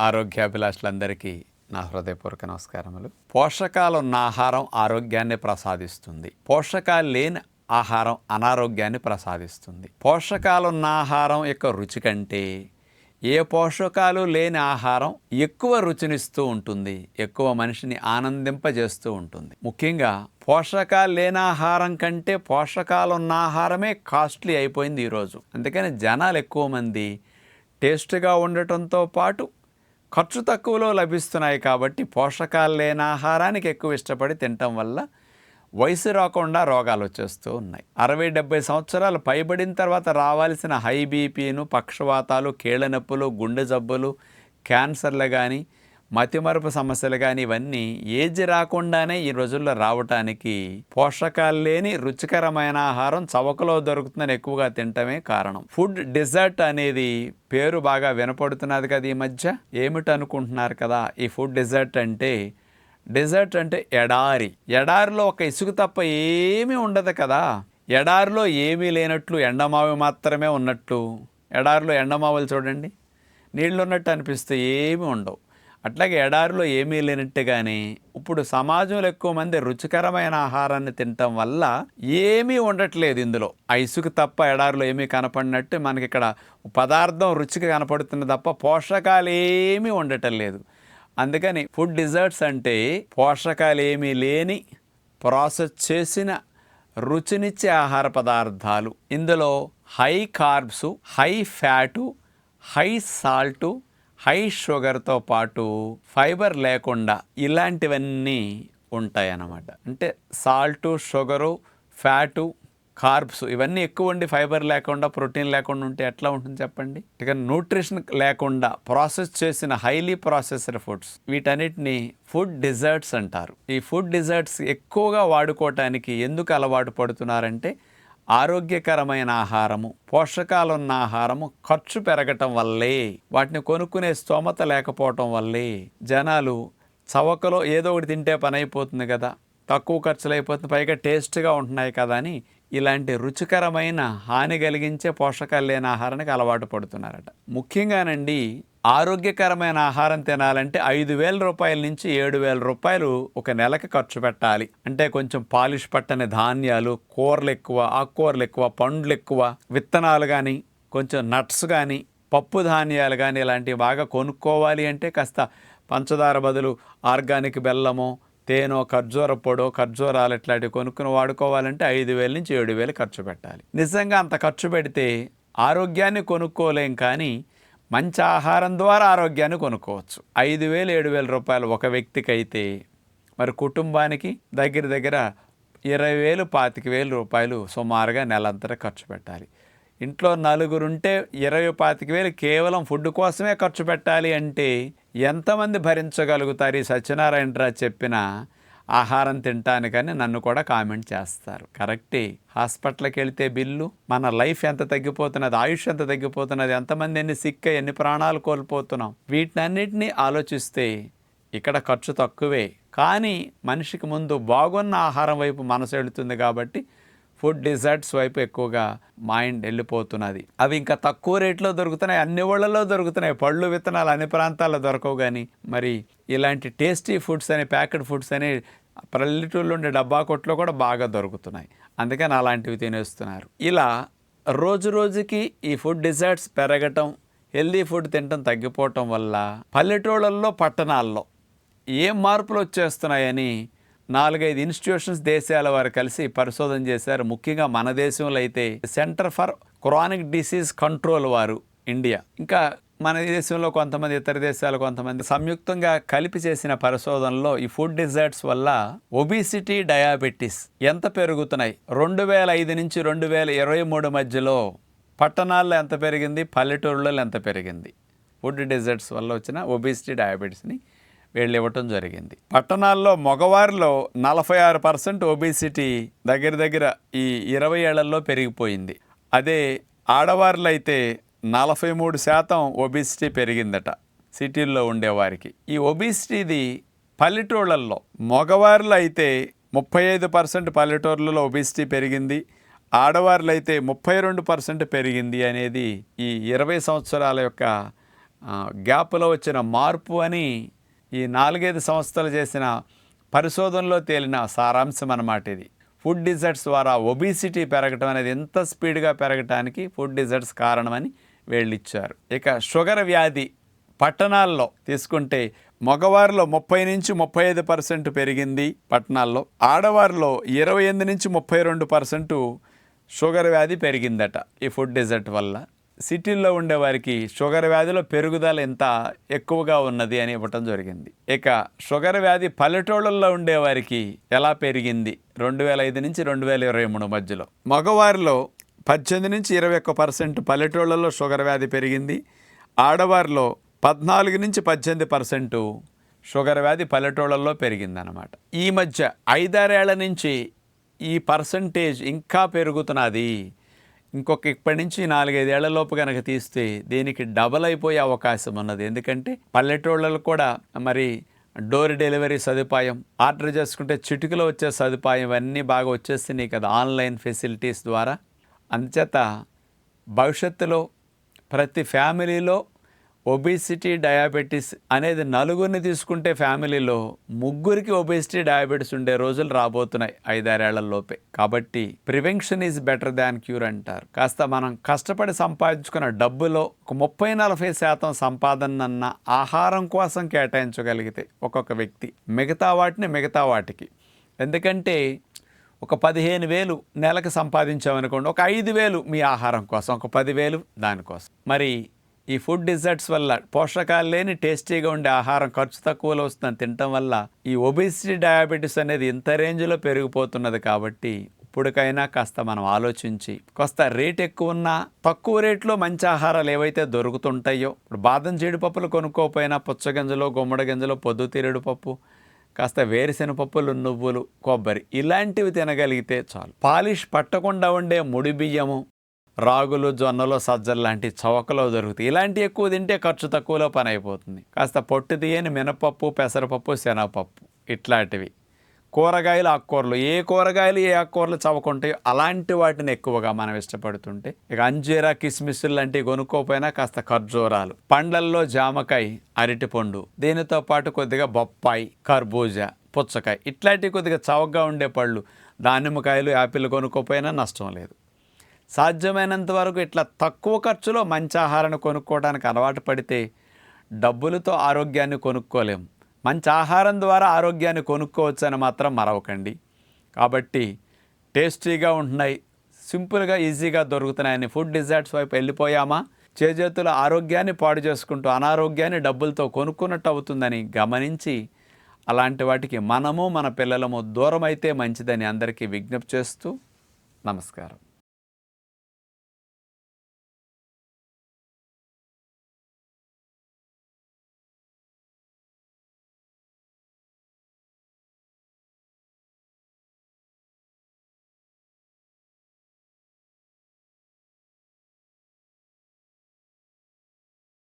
ఆరోగ్యాభిలాషులందరికీ నా హృదయపూర్వక నమస్కారములు. పోషకాలు ఉన్న ఆహారం ఆరోగ్యాన్ని ప్రసాదిస్తుంది. పోషకాలు లేని ఆహారం అనారోగ్యాన్ని ప్రసాదిస్తుంది. పోషకాలు ఉన్న ఆహారం యొక్క రుచి కంటే ఏ పోషకాలు లేని ఆహారం ఎక్కువ రుచినిస్తూ ఉంటుంది. ఎక్కువ మనిషిని ఆనందింపజేస్తూ ఉంటుంది. ముఖ్యంగా పోషకాలు లేని ఆహారం కంటే పోషకాలు ఉన్న ఆహారమే కాస్ట్లీ అయిపోయింది ఈరోజు. అందుకని జనాలు ఎక్కువ మంది టేస్ట్గా ఉండటంతో పాటు ఖర్చు తక్కువలో లభిస్తున్నాయి కాబట్టి పోషకాలు లేని ఆహారానికి ఎక్కువ ఇష్టపడి తినటం వల్ల వయసు రాకుండా రోగాలు వచ్చేస్తూ ఉన్నాయి. అరవై డెబ్బై సంవత్సరాలు పైబడిన తర్వాత రావాల్సిన హై బీపీను పక్షవాతాలు కీళ్ళ నొప్పులు గుండె జబ్బులు క్యాన్సర్లు కానీ మతిమరుపు సమస్యలు కానీ ఇవన్నీ ఏజ్ రాకుండానే ఈ రోజుల్లో రావటానికి పోషకాలు లేని రుచికరమైన ఆహారం చవకలో దొరుకుతుందని ఎక్కువగా తినటమే కారణం. ఫుడ్ డిజర్ట్ అనేది పేరు బాగా వినపడుతున్నది కదా ఈ మధ్య? ఏమిటనుకుంటున్నారు కదా? ఈ ఫుడ్ డిజర్ట్ అంటే డెజర్ట్ అంటే ఎడారి. ఎడారిలో ఒక ఇసుక తప్ప ఏమీ ఉండదు కదా. ఎడారిలో ఏమీ లేనట్లు ఎండమావి మాత్రమే ఉన్నట్లు. ఎడారిలో ఎండమావులు చూడండి. నీళ్ళు ఉన్నట్టు అనిపిస్తే ఏమీ ఉండవు. అట్లాగే ఎడారిలో ఏమీ లేనట్టుగానే ఇప్పుడు సమాజంలో ఎక్కువ మంది రుచికరమైన ఆహారాన్ని తినటం వల్ల ఏమీ ఉండట్లేదు ఇందులో. ఆ ఇసుక తప్ప ఎడారిలో ఏమీ కనపడినట్టు మనకి ఇక్కడ పదార్థం రుచిగా కనపడుతుంది తప్ప పోషకాలు ఏమీ ఉండటం లేదు. అందుకని ఫుడ్ డిజర్ట్స్ అంటే పోషకాలు ఏమీ లేని ప్రాసెస్ చేసిన రుచినిచ్చే ఆహార పదార్థాలు. ఇందులో high carbs high fat high salt high షుగర్తో పాటు ఫైబర్ లేకుండా ఇలాంటివన్నీ ఉంటాయి అన్నమాట అంటే సాల్టు షుగరు ఫ్యాటు కార్బ్స్ ఇవన్నీ ఎక్కువ ఉండి ఫైబర్ లేకుండా ప్రోటీన్ లేకుండా ఉంటే ఎట్లా ఉంటుంది చెప్పండి? ఇక న్యూట్రిషన్ లేకుండా ప్రాసెస్ చేసిన హైలీ ప్రాసెస్డ్ ఫుడ్స్ వీటన్నిటిని ఫుడ్ డిజర్ట్స్ అంటారు. ఈ ఫుడ్ డిజర్ట్స్ ఎక్కువగా వాడుకోవటానికి ఎందుకు అలవాటు పడుతున్నారంటే ఆరోగ్యకరమైన ఆహారము పోషకాలున్న ఆహారము ఖర్చు పెరగటం వల్లే వాటిని కొనుక్కునే స్తోమత లేకపోవటం వల్లే జనాలు చవకలో ఏదో ఒకటి తింటే పని అయిపోతుంది కదా తక్కువ ఖర్చులు అయిపోతుంది పైగా టేస్ట్గా ఉంటున్నాయి కదా అని ఇలాంటి రుచికరమైన హాని కలిగించే పోషకాలు లేని ఆహారానికి అలవాటు పడుతున్నారట. ముఖ్యంగానండి ఆరోగ్యకరమైన ఆహారం తినాలంటే ఐదు వేల రూపాయల నుంచి ఏడు వేల రూపాయలు ఒక నెలకి ఖర్చు పెట్టాలి. అంటే కొంచెం పాలిష్ పట్టని ధాన్యాలు కూరలు ఎక్కువ ఆకుకూరలు ఎక్కువ పండ్లు ఎక్కువ విత్తనాలు కానీ కొంచెం నట్స్ కానీ పప్పు ధాన్యాలు కానీ ఇలాంటివి బాగా కొనుక్కోవాలి అంటే కాస్త పంచదార బదులు ఆర్గానిక్ బెల్లమో తేనో ఖర్జూర పొడో ఖర్జూరాలు ఇట్లాంటివి కొనుక్కుని వాడుకోవాలంటే ఐదు వేల నుంచి ఏడు వేలు ఖర్చు పెట్టాలి. నిజంగా అంత ఖర్చు పెడితే ఆరోగ్యాన్ని కొనుక్కోలేం కానీ మంచి ఆహారం ద్వారా ఆరోగ్యాన్ని కొనుక్కోవచ్చు. ఐదు వేలు ఏడు వేల రూపాయలు ఒక వ్యక్తికి అయితే మరి కుటుంబానికి దగ్గర దగ్గర ఇరవై వేలు పాతిక వేలు రూపాయలు సుమారుగా నెలంతటా ఖర్చు పెట్టాలి. ఇంట్లో నలుగురుంటే ఇరవై పాతిక వేలు కేవలం ఫుడ్ కోసమే ఖర్చు పెట్టాలి అంటే ఎంతమంది భరించగలుగుతారు? ఈ సత్యనారాయణరావు చెప్పిన ఆహారం తింటానికని నన్ను కూడా కామెంట్ చేస్తారు. కరెక్టే. హాస్పిటల్కి వెళితే బిల్లు మన లైఫ్ ఎంత తగ్గిపోతున్నది ఆయుష్ ఎంత తగ్గిపోతున్నది ఎంతమంది ఎన్ని సిక్క ఎన్ని ప్రాణాలు కోల్పోతున్నాం వీటన్నిటిని ఆలోచిస్తే ఇక్కడ ఖర్చు తక్కువే. కానీ మనిషికి ముందు బాగున్న ఆహారం వైపు మనసు వెళుతుంది కాబట్టి ఫుడ్ డిజర్ట్స్ వైపు ఎక్కువగా మైండ్ వెళ్ళిపోతున్నది. అవి ఇంకా తక్కువ రేట్లో దొరుకుతున్నాయి. అన్ని ఊళ్ళలో దొరుకుతున్నాయి. పళ్ళు విత్తనాలు అన్ని ప్రాంతాల్లో దొరకవు కానీ మరి ఇలాంటి టేస్టీ ఫుడ్స్ అని ప్యాకెడ్ ఫుడ్స్ అని పల్లెటూళ్ళు ఉండే డబ్బా కొట్లో కూడా బాగా దొరుకుతున్నాయి. అందుకని అలాంటివి తినేస్తున్నారు. ఇలా రోజు రోజుకి ఈ ఫుడ్ డిజర్ట్స్ పెరగటం హెల్దీ ఫుడ్ తినటం తగ్గిపోవటం వల్ల పల్లెటూళ్ళల్లో పట్టణాల్లో ఏం మార్పులు వచ్చేస్తున్నాయని నాలుగైదు ఇన్స్టిట్యూషన్స్ దేశాల వారు కలిసి పరిశోధన చేశారు. ముఖ్యంగా మన దేశంలో అయితే centre for chronic disease control వారు ఇండియా. ఇంకా మన దేశంలో కొంతమంది ఇతర దేశాలు కొంతమంది సంయుక్తంగా కలిపి చేసిన పరిశోధనలో ఈ ఫుడ్ డిజర్ట్స్ వల్ల ఒబిసిటీ డయాబెటీస్ ఎంత పెరుగుతున్నాయి? రెండు వేల ఐదు నుంచి రెండు వేల ఇరవై మూడు మధ్యలో పట్టణాల్లో ఎంత పెరిగింది? పల్లెటూరులో ఎంత పెరిగింది? ఫుడ్ డిజర్ట్స్ వల్ల వచ్చిన ఒబిసిటీ డయాబెటీస్ని వీళ్ళు ఇవ్వటం జరిగింది. పట్టణాల్లో మగవారిలో నలభై ఆరు పర్సెంట్ ఒబిసిటీ దగ్గర దగ్గర ఈ ఇరవై ఏళ్ళలో పెరిగిపోయింది. అదే ఆడవారిలో అయితే నలభై మూడు శాతం ఒబిసిటీ పెరిగిందట సిటీల్లో ఉండేవారికి. ఈ ఒబిసిటీది పల్లెటూళ్ళల్లో మగవారిలో అయితే ముప్పై ఐదు పర్సెంట్ పల్లెటూర్లలో ఒబిసిటీ పెరిగింది. ఆడవారిలో అయితే ముప్పై రెండు పర్సెంట్ పెరిగింది అనేది ఈ ఇరవై సంవత్సరాల యొక్క గ్యాప్లో వచ్చిన మార్పు అని ఈ నాలుగైదు సంస్థలు చేసిన పరిశోధనలో తేలిన సారాంశం అన్నమాట ఇది. ఫుడ్ డిజర్ట్స్ ద్వారా ఒబిసిటీ పెరగటం అనేది ఎంత స్పీడ్గా పెరగటానికి ఫుడ్ డిజర్ట్స్ కారణమని వీళ్ళు ఇక షుగర్ వ్యాధి పట్టణాల్లో తీసుకుంటే మగవారిలో ముప్పై నుంచి ముప్పై ఐదు పర్సెంట్ పెరిగింది పట్టణాల్లో. ఆడవారిలో ఇరవై ఎనిమిది నుంచి ముప్పై రెండు పర్సెంట్ షుగర్ వ్యాధి పెరిగిందట ఈ ఫుడ్ డిజర్ట్ వల్ల. సిటీల్లో ఉండేవారికి షుగర్ వ్యాధిలో పెరుగుదల ఎంత ఎక్కువగా ఉన్నది అని ఇవ్వటం జరిగింది. ఇక షుగర్ వ్యాధి పల్లెటూళ్ళల్లో ఉండేవారికి ఎలా పెరిగింది? రెండు వేల ఐదు నుంచి రెండు వేల ఇరవై మూడు మధ్యలో. మగవారిలో పద్దెనిమిది నుంచి ఇరవై ఒక్క పర్సెంట్ పల్లెటూళ్ళలో షుగర్ వ్యాధి పెరిగింది. ఆడవారిలో పద్నాలుగు నుంచి పద్దెనిమిది పర్సెంటు షుగర్ వ్యాధి పల్లెటూళ్ళల్లో పెరిగిందనమాట ఈ మధ్య ఐదారేళ్ళ నుంచి ఈ పర్సంటేజ్ ఇంకా పెరుగుతున్నది. ఇంకొక ఇప్పటి నుంచి నాలుగైదేళ్ళలోపు కనుక తీస్తే దీనికి డబల్ అయిపోయే అవకాశం ఉన్నది. ఎందుకంటే పల్లెటూళ్ళలో కూడా మరి డోర్ డెలివరీ సదుపాయం ఆర్డర్ చేసుకుంటే చిటికలో వచ్చే సదుపాయం ఇవన్నీ బాగా వచ్చేస్తున్నాయి కదా ఆన్లైన్ ఫెసిలిటీస్ ద్వారా. అందుచేత భవిష్యత్తులో ప్రతి ఫ్యామిలీలో ఒబేసిటీ డయాబెటీస్ అనేది నలుగురిని తీసుకుంటే ఫ్యామిలీలో ముగ్గురికి ఒబేసిటీ డయాబెటీస్ ఉండే రోజులు రాబోతున్నాయి ఐదారేళ్ళలోపే కాబట్టి prevention is better than cure అంటారు. కాస్త మనం కష్టపడి సంపాదించుకున్న డబ్బులో ఒక ముప్పై నలభై శాతం సంపాదనన్న ఆహారం కోసం కేటాయించగలిగితే ఒక్కొక్క వ్యక్తి మిగతా వాటిని మిగతా వాటికి. ఎందుకంటే ఒక పదిహేను వేలు నెలకు సంపాదించామనుకోండి ఒక ఐదు వేలు మీ ఆహారం కోసం ఒక పదివేలు దానికోసం మరి ఈ ఫుడ్ డిజర్ట్స్ వల్ల పోషకాలు లేని టేస్టీగా ఉండే ఆహారం ఖర్చు తక్కువలో వస్తుందని తినటం వల్ల ఈ ఒబిసిటీ డయాబెటీస్ అనేది ఇంత రేంజ్లో పెరిగిపోతున్నది కాబట్టి ఇప్పటికైనా కాస్త మనం ఆలోచించి కాస్త రేట్ ఎక్కువ ఉన్నా తక్కువ రేట్లో మంచి ఆహారాలు ఏవైతే దొరుకుతుంటాయో ఇప్పుడు బాదం జీడిపప్పులు కొనుక్కోపోయినా పుచ్చగింజలు గుమ్మడి గింజలు పొద్దుతిరుడు పప్పు కాస్త వేరుశెనగపప్పులు నువ్వులు కొబ్బరి ఇలాంటివి తినగలిగితే చాలు. పాలిష్ పట్టకుండా ఉండే ముడి బియ్యము రాగులు జొన్నలు సజ్జలు లాంటి చవకలో దొరుకుతాయి. ఇలాంటి ఎక్కువ తింటే ఖర్చు తక్కువలో పని అయిపోతుంది. కాస్త పొట్టు తీయని మినపప్పు పెసరపప్పు శనగపప్పు ఇట్లాంటివి. కూరగాయలు ఆకుకూరలు. ఏ కూరగాయలు ఏ ఆకుకూరలు చవకుంటాయో అలాంటి వాటిని ఎక్కువగా మనం ఇష్టపడుతుంటే ఇక అంజీరా కిస్మిస్సులు లాంటివి కొనుక్కోపోయినా కాస్త ఖర్జూరాలు. పండ్లల్లో జామకాయ అరటిపండు దీనితో పాటు కొద్దిగా బొప్పాయి కర్బూజా పుచ్చకాయ ఇట్లాంటివి కొద్దిగా చవకగా ఉండే పళ్ళు దానిమ్మకాయలు యాపిల్ కొనుక్కోపోయినా నష్టం లేదు. సాధ్యమైనంత వరకు ఇట్లా తక్కువ ఖర్చులో మంచి ఆహారాన్ని కొనుక్కోవడానికి అలవాటు పడితే డబ్బులతో ఆరోగ్యాన్ని కొనుక్కోలేం. మంచి ఆహారం ద్వారా ఆరోగ్యాన్ని కొనుక్కోవచ్చు అని మాత్రం మరవకండి. కాబట్టి టేస్టీగా ఉంటున్నాయి సింపుల్గా ఈజీగా దొరుకుతున్నాయని ఫుడ్ డిజర్ట్స్ వైపు వెళ్ళిపోయామా? చేజేతుల ఆరోగ్యాన్ని పాడు చేసుకుంటూ అనారోగ్యాన్ని డబ్బులతో కొనుక్కున్నట్టు అవుతుందని గమనించి అలాంటి వాటికి మనము మన పిల్లలము దూరం అయితే మంచిదని అందరికీ విజ్ఞప్తి చేస్తూ నమస్కారం.